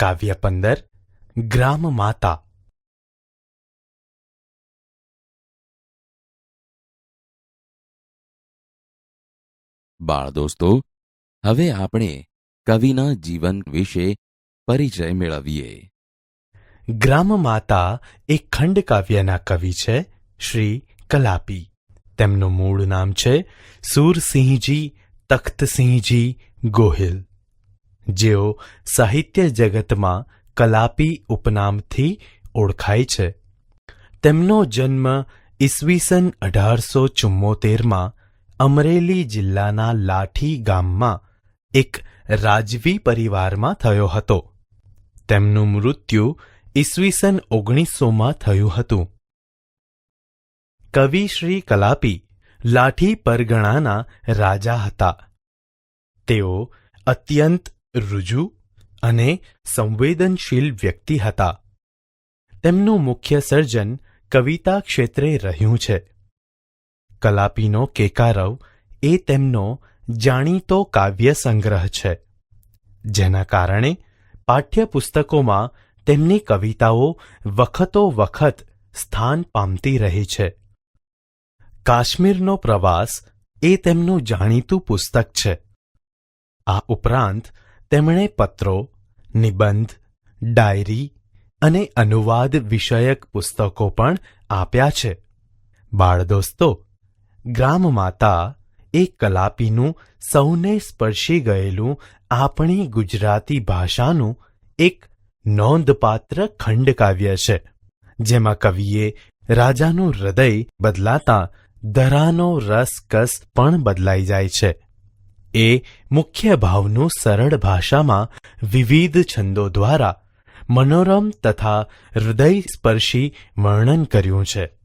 કાવ્ય પંદર ગ્રામ માતા બાળ દોસ્તો હવે આપણે કવિના જીવન વિશે પરિચય મેળવીએ. ગ્રામ માતા એક ખંડ કાવ્યના કવિ છે શ્રી કલાપી. તેમનું મૂળ નામ છે સુરસિંહજી તખ્તસિંહજી ગોહિલ. જેઓ સાહિત્ય જગતમાં કલાપી ઉપનામથી ઓળખાય છે. તેમનો જન્મ ઈસવીસન અઢારસો ચુમ્મોતેરમાં અમરેલી જિલ્લાના લાઠી ગામમાં એક રાજવી પરિવારમાં થયો હતો. તેમનું મૃત્યુ ઈસવીસન ઓગણીસોમાં થયું હતું. કવિ શ્રી કલાપી લાઠી પરગણાના રાજા હતા. તેઓ અત્યંત રુજુ અને સંવેદનશીલ વ્યક્તિ હતા. તેમનું મુખ્ય સર્જન કવિતા ક્ષેત્રે રહ્યું છે. કલાપીનો કેકારવ એ તેમનો જાણીતો કાવ્ય સંગ્રહ છે. જેના કારણે પાઠ્યપુસ્તકોમાં તેમની કવિતાઓ વખતો વખત સ્થાન પામતી રહી છે. કાશ્મીરનો પ્રવાસ એ તેમનું જાણીતું પુસ્તક છે. આ ઉપરાંત તેમણે પત્રો, નિબંધ, ડાયરી અને અનુવાદ વિષયક પુસ્તકો પણ આપ્યા છે. બાળદોસ્તો ગ્રામમાતા એ કલાપીનું સૌને સ્પર્શી ગયેલું આપણી ગુજરાતી ભાષાનું એક નોંધપાત્ર ખંડકાવ્ય છે, જેમાં કવિએ રાજાનું હૃદય બદલાતા ધરાનો રસકસ પણ બદલાઈ જાય છે. એ મુખ્ય ભાવનું સરળ ભાષામાં વિવિધ છંદો દ્વારા મનોરમ તથા હૃદયસ્પર્શી વર્ણન કર્યું છે.